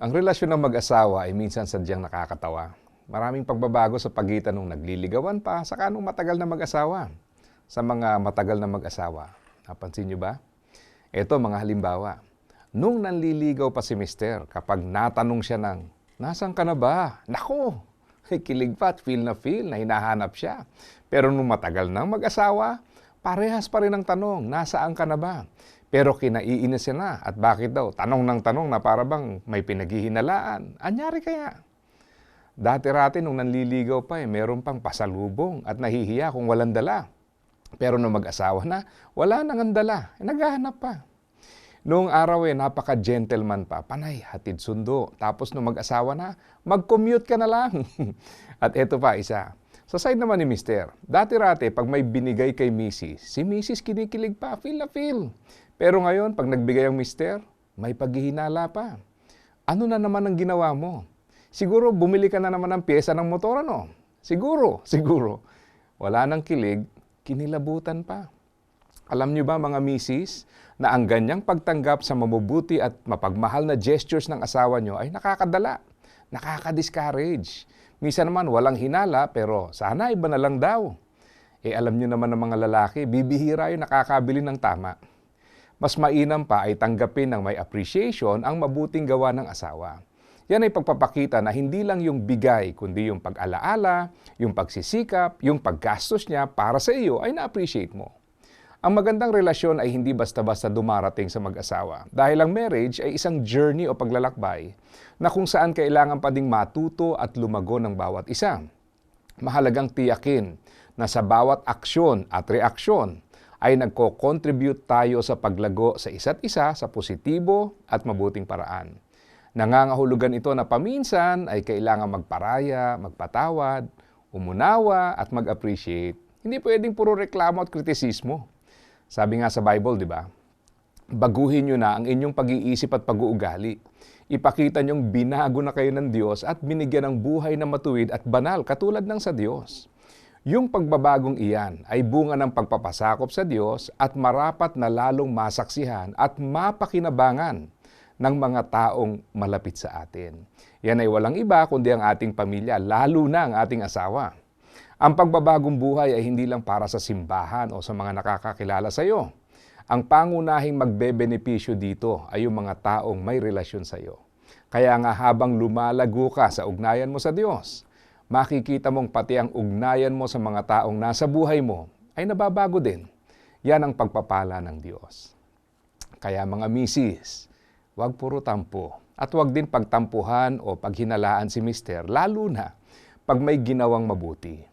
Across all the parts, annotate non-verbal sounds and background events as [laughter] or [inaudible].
Ang relasyon ng mag-asawa ay minsan sadyang nakakatawa. Maraming pagbabago sa pagitan ng nagliligawan pa sa kanong matagal na mag-asawa. Sa mga matagal na mag-asawa. Napansin niyo ba? Ito mga halimbawa. Nung nanliligaw pa si mister, kapag natanong siya ng, Nasaan ka na ba? Nako! Kilig pa at feel na feel na hinahanap siya. Pero nung matagal nang mag-asawa, parehas pa rin ang tanong, nasaan ka na ba? Pero kinaiinis na. At bakit daw? Tanong ng tanong na para bang may pinaghihinalaan. Anyari kaya? Dati-rati nung nanliligaw pa eh, meron pang pasalubong at nahihiya kung walang dala. Pero nung mag-asawa na, wala nang ang dala. Eh, naghahanap pa. Noong araw eh, napaka-gentleman pa. Panay, hatid sundo. Tapos nung mag-asawa na, mag-commute ka na lang. [laughs] At eto pa, isa. Sa side naman ni Mister, dati-rati pag may binigay kay Mrs., si Mrs. kinikilig pa, feel na feel. Pero ngayon, pag nagbigay ang Mister, may paghihinala pa. Ano na naman ang ginawa mo? Siguro bumili ka na naman ng pyesa ng motor, ano? Siguro, [laughs] siguro. Wala nang kilig, kinilabutan pa. Alam niyo ba mga misis, na ang ganyang pagtanggap sa mabubuti at mapagmahal na gestures ng asawa niyo ay nakakadala, nakaka-discourage. Misa naman walang hinala pero sana iba na lang daw. Eh alam niyo naman ng mga lalaki, bibihira yung nakakabili ng tama. Mas mainam pa ay tanggapin ng may appreciation ang mabuting gawa ng asawa. Yan ay pagpapakita na hindi lang yung bigay, kundi yung pag-alaala, yung pagsisikap, yung paggastos niya para sa iyo ay na-appreciate mo. Ang magandang relasyon ay hindi basta-basta dumarating sa mag-asawa. Dahil ang marriage ay isang journey o paglalakbay na kung saan kailangan pa ding matuto at lumago ng bawat isa. Mahalagang tiyakin na sa bawat aksyon at reaksyon ay nagko-contribute tayo sa paglago sa isa't isa sa positibo at mabuting paraan. Nangangahulugan ito na paminsan ay kailangan magparaya, magpatawad, umunawa at mag-appreciate. Hindi pwedeng puro reklamo at kritisismo. Sabi nga sa Bible, di ba? Baguhin nyo na ang inyong pag-iisip at pag-uugali. Ipakita nyong binago na kayo ng Diyos at binigyan ng buhay na matuwid at banal katulad ng sa Diyos. Yung pagbabagong iyan ay bunga ng pagpapasakop sa Diyos at marapat na lalong masaksihan at mapakinabangan ng mga taong malapit sa atin. Yan ay walang iba kundi ang ating pamilya, lalo na ang ating asawa. Ang pagbabagong buhay ay hindi lang para sa simbahan o sa mga nakakakilala sa iyo. Ang pangunahing magbebenepisyo dito ay yung mga taong may relasyon sa iyo. Kaya nga habang lumalago ka sa ugnayan mo sa Diyos, makikita mong pati ang ugnayan mo sa mga taong nasa buhay mo ay nababago din. Yan ang pagpapala ng Diyos. Kaya mga misis, huwag puro tampo at huwag din pagtampuhan o paghinalaan si mister, lalo na pag may ginawang mabuti.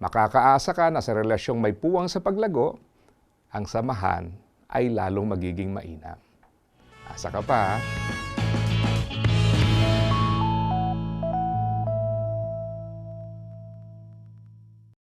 Makakaasa ka na sa relasyong may puwang sa paglago, ang samahan ay lalong magiging mainam. Asa ka pa ha?